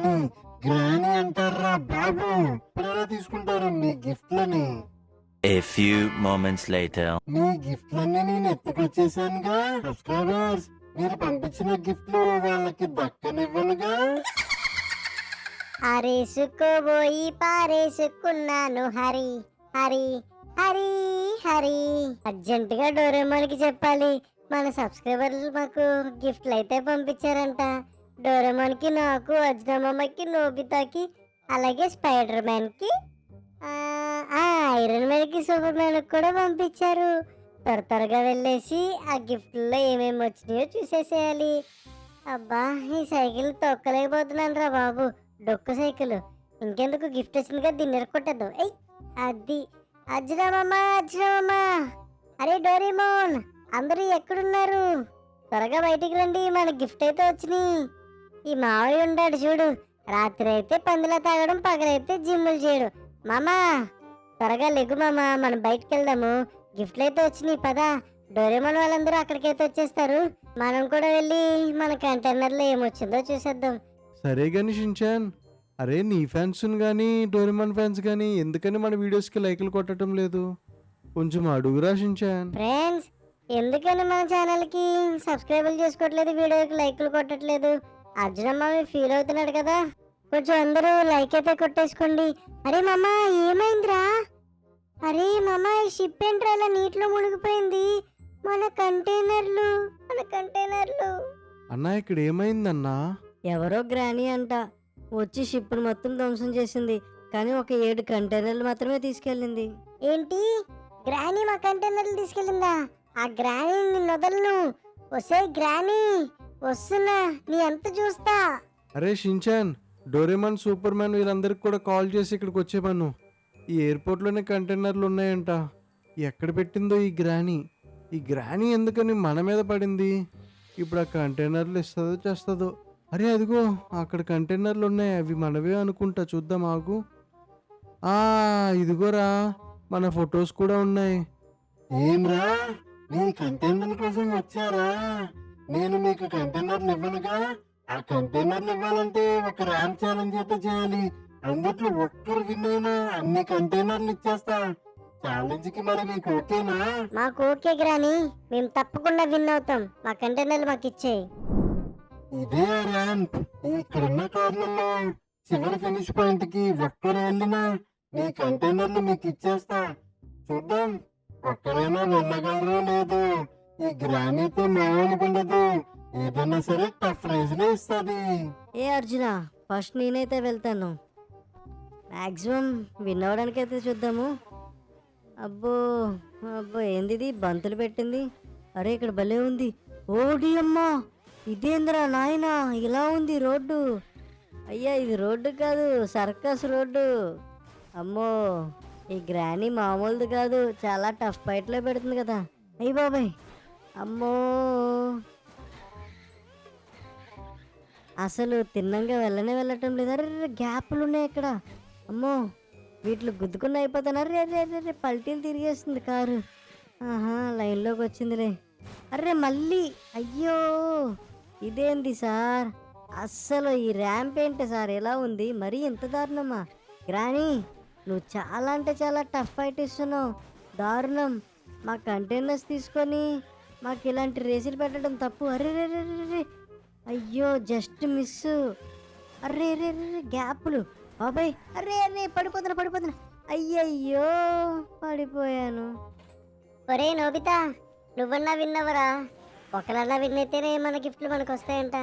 గ్రాని గ్రాని అంటారా బాబు? ఎప్పుడైనా తీసుకుంటారు మీ గిఫ్ట్లని. A few moments later. మీ గిఫ్ట్లన్నీ నేను ఎత్తుకొచ్చేసానుగా సబ్స్క్రైబర్స్ మీరు పంపించిన గిఫ్ట్లు వాళ్ళకి దక్కనివ్వనుగా. అరేసుకోబోయి పారేసుకున్నాను హరి. హరి హరి హరి. అర్జెంట్గా డోరేమోన్కి చెప్పాలి. మన సబ్స్క్రైబర్లు మాకు గిఫ్ట్లు అయితే పంపించారంట. డొరేమాన్కి నాకు అజ్నమ్మకి నోబితాకి అలాగే స్పైడర్ మ్యాన్కి ఆ, ఐరన్ మ్యాన్కి సూపర్ మ్యాన్కి కూడా పంపించారు. త్వర త్వరగా వెళ్ళేసి ఆ గిఫ్ట్లో ఏమేమి వచ్చినాయో చూసేసేయాలి. అబ్బా ఈ సైకిల్ తొక్కలేకపోతున్నాను రా బాబు. డొక్కు సైకిల్. ఇంకెందుకు గిఫ్ట్ వచ్చిందిగా దీన్ని ఎరకొట్టద్దాం ఎయ్ అది అజ్రామమ్మ అజ్రామమ్మ అరే డోరీమోన్ అందరూ ఎక్కడున్నారు? త్వరగా బయటికి రండి మన గిఫ్ట్ అయితే వచ్చినాయి. ఈ మావయ్య ఉండాడు చూడు. రాత్రి అయితే పందుల తాగడం పగలైతే జిమ్ములు చేయడం. మామా త్వరగా లెగ్గు మామా మనం బయటికి వెళ్దాము గిఫ్ట్లు అయితే వచ్చినాయి పదా. డోరేమోన్ వాళ్ళందరూ అక్కడికైతే వచ్చేస్తారు. మనం కూడా వెళ్ళి మన కంటైనర్లో ఏమొచ్చిందో చూసేద్దాం. సరే గాని షించాన్ అరే నీ ఫ్యాన్స్ కానీ డోరేమాన్ ఫ్యాన్స్ కానీ ఎందుకని మన వీడియోస్కి లైకులు కొట్టడం లేదు? కొంచెం అడుగురా షించాన్. ఫ్రెండ్స్ ఎందుకని మన ఛానల్కి సబ్స్క్రైబులు చేసుకోవట్లేదు వీడియోకి లైకులు కొట్టట్లేదు? అర్జునమ్మ ఫీల్ అవుతున్నాడు కదా. కొంచెం అందరూ లైక్ అయితే కొట్టేసుకోండి. అరే మామ ఏమైందిరా? అరే మామ ఈ షిప్ ఏంట్రా ఇలా నీటిలో మునిగిపోయింది? మన కంటైనర్లు మన కంటైనర్లు అన్నా ఇక్కడ ఏమైందన్నా? ఎవరో గ్రానీ అంట. వచ్చి షిప్ను మొత్తం ధ్వంసం చేసింది. కానీ ఒక ఏడు కంటైనర్లు మాత్రమే తీసుకెళ్ళింది. ఏంటి? గ్రానీ మా కంటైనర్లు తీసుకెళ్ళిందా? ఆ గ్రానీ నిన్ను వదలను. వసే గ్రానీ! వస్తున్నా నీ ఎంత చూస్తా. అరే షించాన్ డోరేమాన్ సూపర్ మ్యాన్ వీళ్ళందరికి కూడా కాల్ చేసి ఇక్కడికి వచ్చేమను ఈ ఎయిర్పోర్ట్లోనే కంటైనర్లు ఉన్నాయంట. ఎక్కడ పెట్టిందో ఈ గ్రానీ? ఈ గ్రానీ ఎందుకని మన మీద పడింది? ఇప్పుడు ఆ కంటైనర్లు ఇస్తుందో చేస్తుందో? అరే అదిగో అక్కడ కంటైనర్లు ఉన్నాయి. అవి మనవే అనుకుంటా. చూద్దాం ఆగు. ఆ ఇదిగోరా మన ఫొటోస్ కూడా ఉన్నాయి. ఏమ్రా మీ కంటైనర్ కోసం వచ్చారా? నేను మీకు కంటైనర్లు ఇవ్వనుగా ఆ కంటైనర్లు ఇవ్వాలంటే ఒక ర్యామ్ ఛాలెంజ్ అయితే చేయాలి. అందుట్లో ఒక్కరు విన్నైనా అన్ని కంటైనర్లు ఇచ్చేస్తా. ఛాలెంజ్కి మరి మీకు ఓకేనా? మాకు ఓకే గ్రానీ. మేము తప్పకుండా విన్ అవుతాం. మా కంటైనర్లు మాకు ఇచ్చేయి. ఇదే ర్యాంప్. ఇక్కడున్న కార్లలో చివరి ఫినిష్ పాయింట్కి ఒక్కరు వెళ్ళినా మీ కంటైనర్లు మీకు ఇచ్చేస్తా. చూద్దాం. ఒక్కరైనా వెళ్ళగలరో లేదు. ఈ గ్రానైతే మామూలుగా ఉండదు. సరే టఫ్ ప్రైజ్లో ఇస్తుంది. ఏ అర్జున ఫస్ట్ నేనైతే వెళ్తాను. మ్యాక్సిమం విన్ అయితే చూద్దాము. అబ్బో అబ్బో ఏంది ఇది బంతులు పెట్టింది. అరే ఇక్కడ భలే ఉంది. ఓడి అమ్మా! ఇదేంద్రా నాయనా? ఇలా ఉంది రోడ్డు. అయ్యా ఇది రోడ్డు కాదు సర్కస్ రోడ్డు. అమ్మో ఈ గ్రానీ మామూలుది కాదు. చాలా టఫ్ ఫైట్లో పెడుతుంది కదా. అయ్యి బాబాయ్! అమ్మో. అసలు తిన్నంగా వెళ్ళనే వెళ్ళటం లేదు. అరే గ్యాప్లు ఉన్నాయి ఇక్కడ అమ్మో వీటిలో గుద్దుకుని అయిపోతాను. అరే అరే అరే పల్టీలు తిరిగేస్తుంది కారు. ఆహా లైన్లోకి వచ్చిందిలే. అరే మళ్ళీ. అయ్యో ఇదేంది సార్? అస్సలు ఈ ర్యాంప్ ఏంటి సార్? ఎలా ఉంది? మరీ ఎంత దారుణమా? గ్రానీ నువ్వు చాలా అంటే చాలా టఫ్ ఫైట్ ఇస్తున్నావు దారుణం. మా కంటైనర్స్ తీసుకొని మాకు ఇలాంటి రేసులు పెట్టడం తప్పు. అరే రే రే రే అయ్యో జస్ట్ మిస్. అరే రే రే గ్యాప్లు. బాబాయ్ అరే అరే పడిపోతున్నా పడిపోతున్నా. అయ్యయ్యో పడిపోయాను. ఒరే నోబితా నువ్వన్నా విన్నవరా? ఒకలన్నా విన్నైతేనే మన గిఫ్ట్లు మనకు వస్తాయంట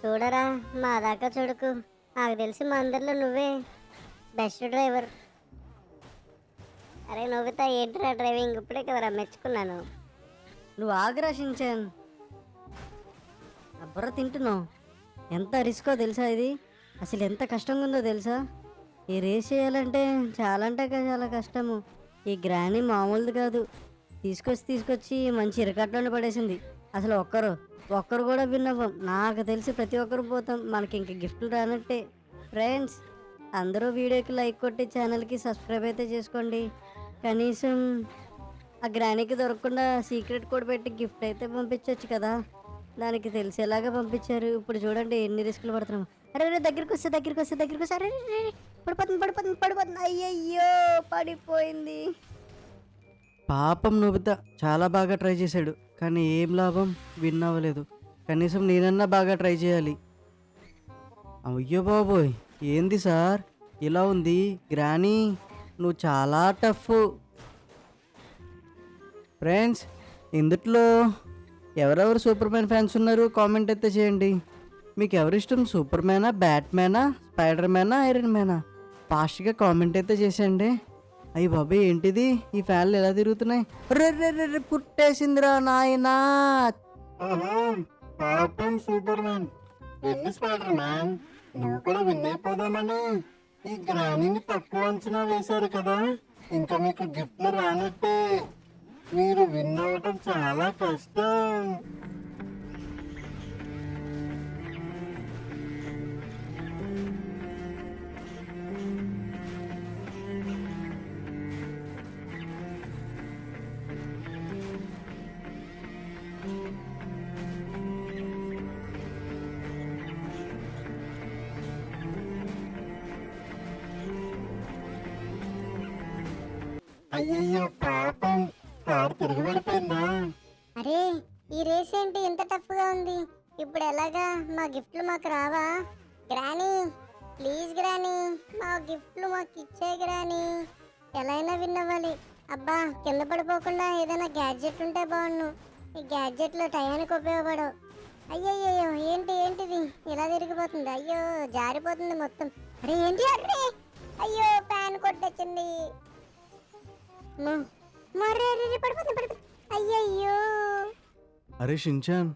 చూడరా మా దాకా చూడకు. నాకు తెలిసి మా అందరిలో నువ్వే బెస్ట్ డ్రైవర్ అరే నోబితా ఏంట్రా డ్రైవింగ్? ఇప్పుడే కదరా మెచ్చుకున్నాను. నువ్వు ఆగ్రా షించాన్ తింటున్నావు. ఎంత రిస్కో తెలుసా ఇది? అసలు ఎంత కష్టంగా ఉందో తెలుసా? ఈ రేస్ చేయాలంటే చాలా అంటే చాలా కష్టము. ఈ గ్రాని మామూలుది కాదు. తీసుకొచ్చి తీసుకొచ్చి మంచి ఇరకట్లోనే పడేసింది. అసలు ఒక్కరు ఒక్కరు కూడా విన్నవ్వం. నాకు తెలిసి ప్రతి ఒక్కరు పోతాం. మనకి ఇంక గిఫ్ట్లు రానట్టే. ఫ్రెండ్స్ అందరూ వీడియోకి లైక్ కొట్టి ఛానల్కి సబ్స్క్రైబ్ అయితే చేసుకోండి. కనీసం ఆ గ్రానీకి దొరకకుండా సీక్రెట్ కూడా పెట్టి గిఫ్ట్ అయితే పంపించవచ్చు కదా. దానికి తెలిసేలాగా పంపించారు. ఇప్పుడు చూడండి ఎన్ని రిస్కులు పడుతున్నాము. అరే రే దగ్గరికి వస్తే దగ్గరికి వస్తే దగ్గరికి వస్తే. అరే రే. పడిపోతుంది పడిపోతుంది పడిపోతుంది. అయ్యయ్యో పడిపోయింది. పాపం నోబిత చాలా బాగా ట్రై చేశాడు. కానీ ఏం లాభం? విన్ అవ్వలేదు. కనీసం నేనన్నా బాగా ట్రై చేయాలి. అయ్యో బాబోయ్ ఏంది సార్? ఇలా ఉంది. గ్రానీ నువ్వు చాలా టఫ్. ఫ్రెండ్స్ ఇందుట్లో ఎవరెవరు సూపర్ మ్యాన్ ఫ్యాన్స్ ఉన్నారు కామెంట్ అయితే చేయండి. మీకు ఎవరు ఇష్టం? సూపర్ మ్యానా బ్యాట్మ్యానా స్పైడర్ మ్యానా ఐరన్ మ్యానా? ఫాస్ట్గా కామెంట్ అయితే చేసేయండి. అయ్యి బాబాయ్ ఏంటిది? ఈ ఫ్యాన్లు ఎలా తిరుగుతున్నాయి? రే రే రే పుట్టేసిందిరా నాయనా! పాపం సూపర్ మ్యాన్ వెళ్ళి స్పైడర్ మ్యాన్ నువ్వు కూడా విన్ అయిపోదామని ఈ గ్రానీని తక్కువ అంచనా వేశారు కదా. ఇంకా మీకు గిఫ్ట్లు రానట్టే. మీరు విన్ చాలా కష్టం. అయ్యయ్యో పాపం. కారు తిరిగి పడిపోయిందా అరే ఈ రేస్ ఏంటి? ఇంత టఫ్గా ఉంది. ఇప్పుడు ఎలాగా? మా గిఫ్ట్లు మాకు రావా? గ్రానీ ప్లీజ్ గ్రానీ మా గిఫ్ట్లు మాకు ఇచ్చే గ్రానీ. ఎలా అయినా విన్నవ్వాలి. అబ్బా కింద పడిపోకుండా ఏదైనా గ్యాడ్జెట్ ఉంటే బాగుండు ఈ గ్యాడ్జెట్లు టయానికి ఉపయోగపడవు. అయ్యయ్యో ఏంటి ఏంటిది? ఇలా తిరిగిపోతుంది. అయ్యో జారిపోతుంది మొత్తం. అరే ఏంటి అరే? అయ్యో ఫ్యాన్ కొట్టొచ్చింది మరే పడిపోతుంది పడిపోతుంది అయ్యయ్యో. అరే షించాన్.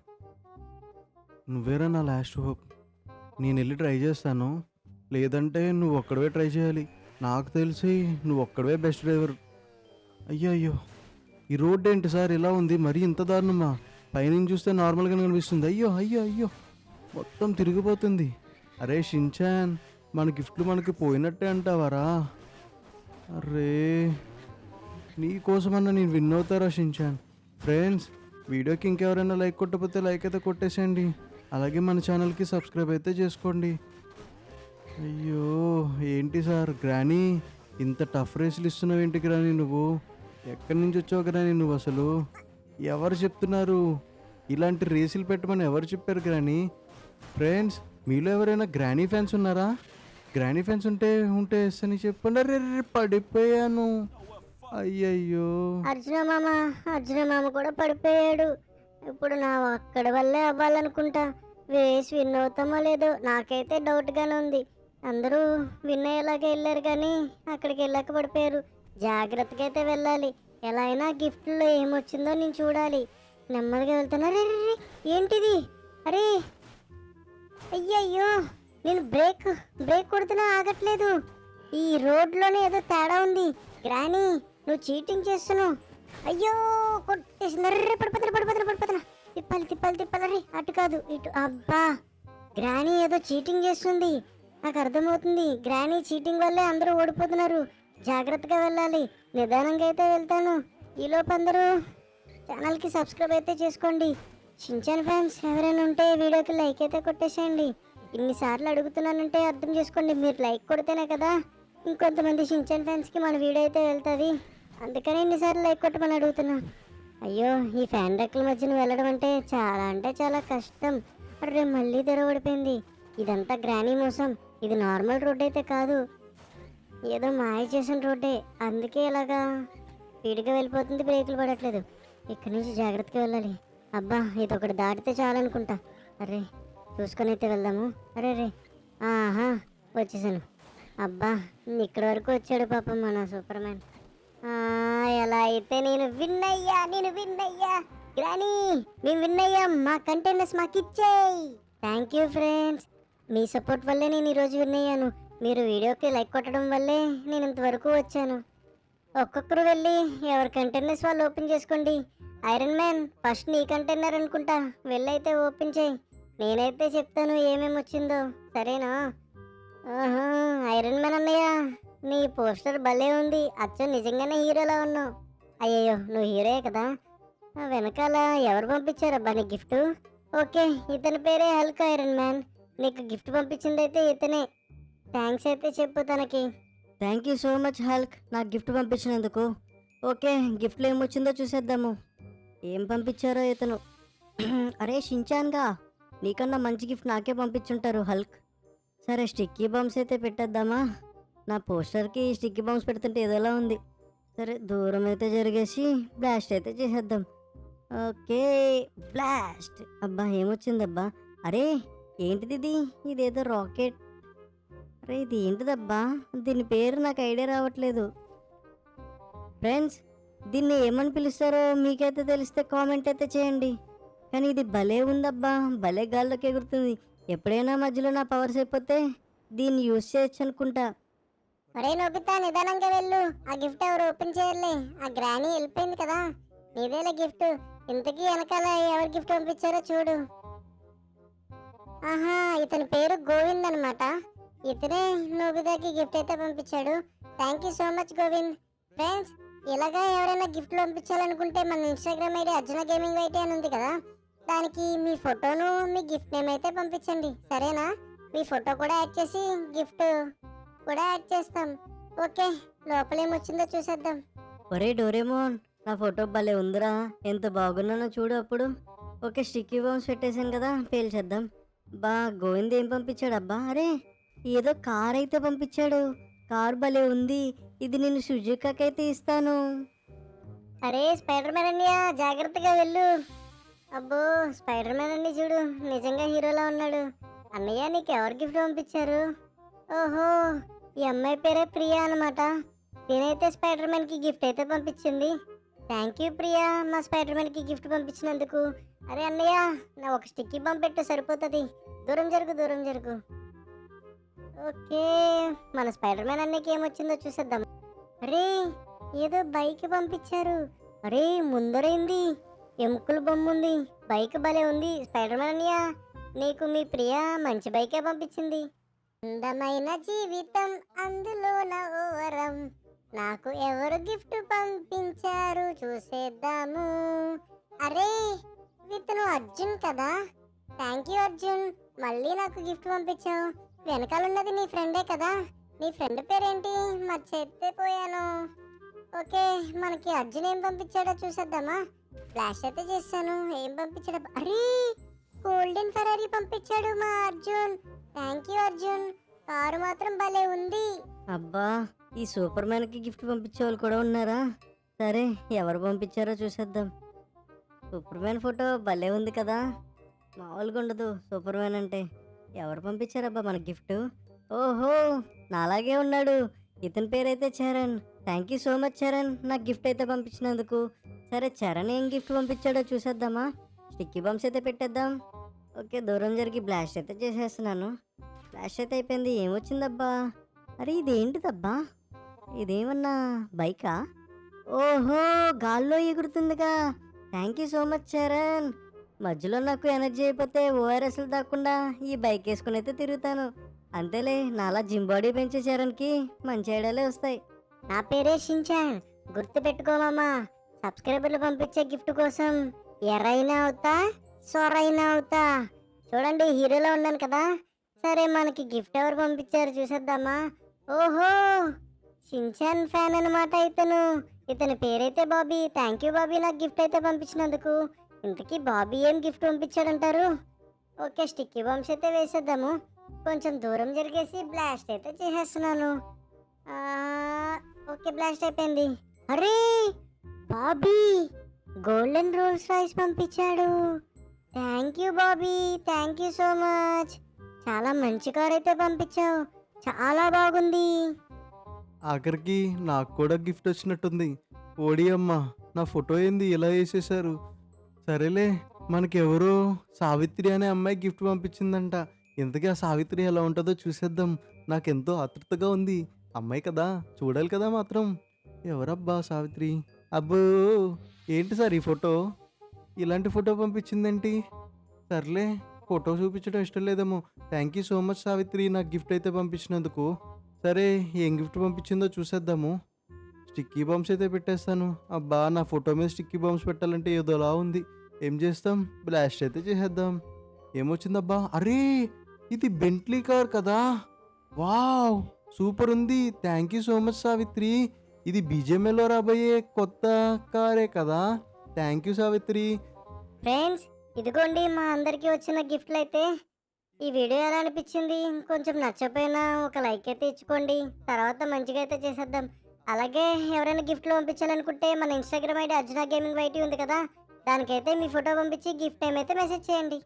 నువ్వేరా నా లాస్ట్ హోప్ నేను వెళ్ళి ట్రై చేస్తాను. లేదంటే నువ్వు ఒక్కడవే ట్రై చేయాలి. నాకు తెలిసి నువ్వు ఒక్కడవే బెస్ట్ డ్రైవర్ అయ్యో అయ్యో ఈ రోడ్ ఏంటి సార్? ఇలా ఉంది. మరీ ఇంత దారుణమా? పైనుంచి చూస్తే నార్మల్గా కనిపిస్తుంది. అయ్యో అయ్యో అయ్యో. మొత్తం తిరిగిపోతుంది. అరే షించాన్. మన గిఫ్ట్లు మనకి పోయినట్టే అంటావారా? అరే. నీకోసమన్నా నేను విన్ అవుతారా షించాన్ ఫ్రెండ్స్ వీడియోకి ఇంకెవరైనా లైక్ కొట్టకపోతే లైక్ అయితే కొట్టేసేయండి. అలాగే మన ఛానల్కి సబ్స్క్రైబ్ అయితే చేసుకోండి. అయ్యో ఏంటి సార్ గ్రానీ? ఇంత టఫ్ రేసులు ఇస్తున్నావు ఏంటి గ్రానీ నువ్వు? ఎక్కడి నుంచి వచ్చావు గ్రానీ నువ్వు అసలు? ఎవరు చెప్తున్నారు? ఇలాంటి రేసులు పెట్టమని ఎవరు చెప్పారు గ్రానీ? ఫ్రెండ్స్ మీలో ఎవరైనా గ్రానీ ఫ్యాన్స్ ఉన్నారా? గ్రానీ ఫ్యాన్స్ ఉంటే ఉంటే అని చెప్పండి. రే, పడిపోయాను. అయ్యయ్యో. అర్జున మామ అర్జున మామ కూడా పడిపోయాడు. ఇప్పుడు నా ఒక్కడి వల్లే అవ్వాలనుకుంటా. వేసి విన్ అవుతామో లేదో నాకైతే డౌట్గానే ఉంది. అందరూ విన్ అయ్యేలాగా వెళ్ళారు కానీ అక్కడికి వెళ్ళాక పడిపోయారు. జాగ్రత్తగా అయితే వెళ్ళాలి. ఎలా అయినా గిఫ్ట్లో ఏమొచ్చిందో నేను చూడాలి. నెమ్మదిగా వెళ్తున్నా. రే రే, ఏంటిది? అరే అయ్యయ్యో నేను బ్రేక్ బ్రేక్ కొడుతున్నా ఆగట్లేదు. ఈ రోడ్లోనే ఏదో తేడా ఉంది. గ్రానీ నువ్వు చీటింగ్ చేస్తున్నావు. అయ్యో కొట్టేసింది అర్రే పడిపోతున్నా పడిపోతున్నా పడిపోతున్నా తిప్పాలి తిప్పాలి తిప్పాలి. అటు కాదు ఇటు. అబ్బా గ్రానీ ఏదో చీటింగ్ చేస్తుంది. నాకు అర్థమవుతుంది. గ్రానీ చీటింగ్ వల్లే అందరూ ఓడిపోతున్నారు. జాగ్రత్తగా వెళ్ళాలి. నిదానంగా అయితే వెళ్తాను. ఈలోపు అందరూ ఛానల్కి సబ్స్క్రైబ్ అయితే చేసుకోండి. చించాన్ ఫ్యాన్స్ ఎవరైనా ఉంటే వీడియోకి లైక్ అయితే కొట్టేసేయండి. ఇన్నిసార్లు అడుగుతున్నానంటే అర్థం చేసుకోండి. మీరు లైక్ కొడితేనే కదా ఇంకొంతమంది చించాన్ ఫ్యాన్స్కి మన వీడియో అయితే వెళ్తుంది. అందుకని ఎన్నిసార్లు లైక్ కొట్టమని అడుగుతున్నా. అయ్యో ఈ ఫ్యాన్ రెక్కల మధ్యన వెళ్ళడం అంటే చాలా అంటే చాలా కష్టం. అరే మళ్ళీ తెరవడిపోయింది ఇదంతా గ్రానీ మోసం. ఇది నార్మల్ రోడ్ అయితే కాదు. ఏదో మాయ చేసిన రోడ్డే. అందుకే ఇలాగా స్పీడ్గా వెళ్ళిపోతుంది బ్రేకులు పడట్లేదు. ఇక్కడి నుంచి జాగ్రత్తగా వెళ్ళాలి. అబ్బా ఇది ఒకటి దాటితే చాలనుకుంటా అరే చూసుకొని అయితే వెళ్దాము. అరే రే ఆహా వచ్చేసాను. అబ్బా ఇక్కడి వరకు వచ్చాడు పాపం మన సూపర్ మ్యాన్. ఎలా అయితే నేను విన్ అయ్యా నేను విన్ అయ్యా గ్రానీ మేము విన్ అయ్యాం మా కంటైనర్స్ మాకు ఇచ్చేయి థ్యాంక్ యూ ఫ్రెండ్స్ మీ సపోర్ట్ వల్లే నేను ఈరోజు విన్ అయ్యాను మీరు వీడియోకి లైక్ కొట్టడం వల్లే నేను ఇంతవరకు వచ్చాను. ఒక్కొక్కరు వెళ్ళి ఎవరి కంటైనర్స్ వాళ్ళు ఓపెన్ చేసుకోండి. ఐరన్ మ్యాన్ ఫస్ట్ నీ కంటైనర్ అనుకుంటా వెళ్ళైతే ఓపెన్ చేయి. నేనైతే చెప్తాను ఏమేమి వచ్చిందో సరేనా? ఐరన్ మ్యాన్ అన్నయ్య. నీ పోస్టర్ భలే ఉంది. అచ్చు నిజంగానే హీరోలా ఉన్నావు. అయ్యయ్యో నువ్వు హీరోయే కదా. వెనకాల ఎవరు పంపించారబ్బా నీ గిఫ్ట్? ఓకే ఇతని పేరే హల్క్ ఐరన్ మ్యాన్. నీకు గిఫ్ట్ పంపించింది అయితే ఇతనే. థ్యాంక్స్ అయితే చెప్పు తనకి. Thank you so much Hulk నాకు గిఫ్ట్ పంపించినందుకు. ఓకే గిఫ్ట్లో ఏమొచ్చిందో చూసేద్దాము. ఏం పంపించారో ఇతను? అరే షించాన్గా. నీకన్నా మంచి గిఫ్ట్ నాకే పంపించుంటారు హల్క్. సరే స్టిక్కీ బాంబ్స్ అయితే పెట్టేద్దామా? నా పోస్టర్కి స్టిక్కీ బాంబ్స్ పెడుతుంటే ఏదోలా ఉంది. సరే దూరం అయితే జరిగేసి బ్లాస్ట్ అయితే చేసేద్దాం. Okay blast. అబ్బా ఏమొచ్చిందబ్బా? అరే ఏంటిది ఇది? ఇదేదో రాకెట్. అరే ఇది ఏంటిదబ్బా? దీని పేరు నాకు ఐడియా రావట్లేదు. ఫ్రెండ్స్ దీన్ని ఏమని పిలుస్తారో మీకైతే తెలిస్తే కామెంట్ అయితే చేయండి. కానీ ఇది భలే ఉందబ్బా భలే గాల్లోకి ఎగురుతుంది. ఎప్పుడైనా మధ్యలో నా పవర్స్ అయిపోతే దీన్ని యూజ్ చేయొచ్చు అనుకుంటా. ఒరే నోబితా నిదానంగా వెళ్ళు. ఆ గిఫ్ట్ ఎవరు ఓపెన్ చేయాలి ఆ గ్రానీ వెళ్ళిపోయింది కదా. నీదేలా గిఫ్ట్. ఇంతకీ వెనకాల ఎవరు గిఫ్ట్ పంపించారో చూడు. ఆహా ఇతని పేరు గోవింద్ అనమాట ఇతనే నోబితాకి గిఫ్ట్ అయితే పంపించాడు. Thank you so much Govind. Friends ఇలాగా ఎవరైనా గిఫ్ట్ పంపించాలనుకుంటే మన Instagram ID Arjuna gaming IT అని ఉంది కదా. దానికి మీ ఫోటోను మీ గిఫ్ట్ నేమ్ అయితే పంపించండి. సరేనా? మీ ఫోటో కూడా యాడ్ చేసి గిఫ్ట్ కూడా యాడ్ చేస్తాం. ఓకే లోపల ఏమొచ్చిందో చూసేద్దాం. ఒరే డోరేమోన్ నా ఫోటో భలే ఉందిరా. ఎంత బాగున్నానో చూడు అప్పుడు. ఓకే స్టిక్కీ బాంబ్స్ పెట్టేశాను కదా పేల్చేద్దాం. బా గోవింద్ ఏం పంపించాడు అబ్బా అరే ఏదో కార్ అయితే పంపించాడు. కార్ భలే ఉంది. ఇది నేను సుజుకాకైతే ఇస్తాను. అరే స్పైడర్ మ్యాన్ అన్నయ్య జాగ్రత్తగా వెళ్ళు. అబ్బో స్పైడర్ మ్యాన్ అన్ని చూడు నిజంగా హీరోలా ఉన్నాడు. అన్నయ్య నీకు ఎవరు గిఫ్ట్ పంపించారు? ఓహో ఈ అమ్మాయి పేరే ప్రియా అనమాట నేనైతే స్పైడర్ మ్యాన్కి గిఫ్ట్ అయితే పంపించింది. Thank you Priya. మా స్పైడర్ మ్యాన్కి గిఫ్ట్ పంపించినందుకు. అరే అన్నయ్య నా ఒక స్టిక్కీ పంపెట్టు సరిపోతుంది. దూరం జరుగు దూరం జరుగు. ఓకే. మన స్పైడర్ మ్యాన్ అన్నకి ఏమొచ్చిందో చూసేద్దాం. అరే ఏదో బైక్ పంపించారు. అరే ముందరైంది. ఎముకల బొమ్మ ఉంది. బైక్ భలే ఉంది. స్పైడర్ మ్యాన్ అన్నయ్య నీకు మీ ప్రియ మంచి బైకే పంపించింది. అందమైన జీవితం అందులో ఓవరం. నాకు ఎవరు గిఫ్ట్ పంపించారు? చూసేద్దాము. అరే ఇతను అర్జున్ కదా? Thank you Arjun. మళ్ళీ నాకు గిఫ్ట్ పంపించావు. వెనకాల ఉన్నది నీ ఫ్రెండే కదా? నీ ఫ్రెండ్ పేరేంటి? మర్చిపోతే పోయాను ఓకే మనకి అర్జున్ ఏం పంపించాడో చూసేద్దామా? ఫ్లాష్ అయితే చేస్తాను. ఏం పంపించాడు అరే! గోల్డెన్ ఫెరారీ పంపించాడు మా Arjun. Thank you Arjun. Car మాత్రం భలే ఉంది. అబ్బా ఈ సూపర్ మ్యాన్కి గిఫ్ట్ పంపించే వాళ్ళు కూడా ఉన్నారా? సరే ఎవరు పంపించారో చూసేద్దాం. సూపర్ మ్యాన్ ఫోటో భలే ఉంది కదా. మామూలుగా ఉండదు సూపర్ మ్యాన్ అంటే. ఎవరు పంపించారబ్బా మన గిఫ్ట్? ఓహో నాలాగే ఉన్నాడు. ఇతని పేరైతే Charan. Thank you so much Charan. నాకు గిఫ్ట్ అయితే పంపించినందుకు. సరే చరణ్ ఏం గిఫ్ట్ పంపించాడో చూసేద్దామా? స్టిక్కీ బాంబ్స్ అయితే పెట్టేద్దాం. ఓకే దూరం జరిగి బ్లాస్ట్ అయితే చేసేస్తున్నాను. బ్లాస్ట్ అయితే అయిపోయింది. ఏమొచ్చిందబ్బా అరే ఇదేంటిదబ్బా? ఇదేమన్నా బైకా? ఓహో గాల్లో ఎగురుతుందిగా. Thank you so much Charan. మధ్యలో నాకు ఎనర్జీ అయిపోతే ఓఆర్ఎస్లు దాక్కుండా ఈ బైక్ వేసుకుని అయితే తిరుగుతాను. అంతేలే నాలా జిమ్ బాడీ పెంచే చరణ్కి మంచి ఐడియాలే వస్తాయి. నా పేరే షించాన్ గుర్తు పెట్టుకోమమ్మా సబ్స్క్రైబర్లు పంపించే గిఫ్ట్ కోసం ఎర్రైనా అవుతా సొరైనా అవుతా. చూడండి హీరోలో ఉన్నాను కదా. సరే మనకి గిఫ్ట్ ఎవరు పంపించారు చూసేద్దామా? ఓహో షిన్చాన్ ఫ్యాన్ అనమాట ఇతను. ఇతని పేరైతే బాబీ. థ్యాంక్ యూ బాబీ నాకు గిఫ్ట్ అయితే పంపించినందుకు. ఇంతకీ బాబీ ఏం గిఫ్ట్ పంపించాడంటారు? ఓకే స్టిక్కీ బాంబ్స్ అయితే వేసేద్దాము. కొంచెం దూరం జరిగేసి బ్లాస్ట్ అయితే చేసేస్తున్నాను. ఓకే బ్లాస్ట్ అయిపోయింది. అరే బాబీ! గోల్డెన్ రోల్స్ రాయిస్ పంపించాడు. Thank you Bobby thank you so much. చాలా మంచి కార్ అయితే పంపించావు. చాలా బాగుంది. ఆఖరికి నాకు కూడా గిఫ్ట్ వచ్చినట్టుంది. ఓడి అమ్మ నా ఫోటో ఏంది ఇలా వేసేసారు సరేలే మనకెవరో సావిత్రి అనే అమ్మాయి గిఫ్ట్ పంపించిందంట. ఇంతకీ ఆ సావిత్రి ఎలా ఉంటుందో చూసేద్దాం. నాకెంతో ఆతృతగా ఉంది. అమ్మాయి కదా చూడాలి కదా మాత్రం. ఎవరబ్బా సావిత్రి? అబ్బో! ఏంటి సార్ ఈ ఫోటో? ఇలాంటి ఫోటో పంపించిందేంటి? సర్లే ఫోటో చూపించడం ఇష్టం లేదేమో. Thank you so much Savitri నాకు గిఫ్ట్ అయితే పంపించినందుకు. సరే ఏం గిఫ్ట్ పంపించిందో చూసేద్దాము. స్టిక్కీ బాంబ్స్ అయితే పెట్టేస్తాను. అబ్బా నా ఫోటో మీద స్టిక్కీ బాంబ్స్ పెట్టాలంటే ఏదోలా ఉంది. ఏం చేస్తాం? బ్లాస్ట్ అయితే చేసేద్దాం. ఏమొచ్చిందబ్బా? అరే ఇది బెంట్లీ కార్ కదా. వావ్ సూపర్ ఉంది. Thank you so much Savitri. ఇది బీజేఎంఏలో రాబోయే కొత్త కారే కదా. Thank you Savitri. ఫ్రెండ్స్ ఇదిగోండి మా అందరికీ వచ్చిన గిఫ్ట్లు అయితే ఈ వీడియో ఎలా అనిపించింది? కొంచెం నచ్చపోయినా ఒక లైక్ అయితే ఇచ్చుకోండి. తర్వాత మంచిగా అయితే చేసేద్దాం. అలాగే ఎవరైనా గిఫ్ట్లు పంపించాలనుకుంటే మన Instagram ID Arjuna gaming YT ఉంది కదా. దానికైతే మీ ఫోటో పంపించి గిఫ్ట్ ఏమైతే మెసేజ్ చేయండి.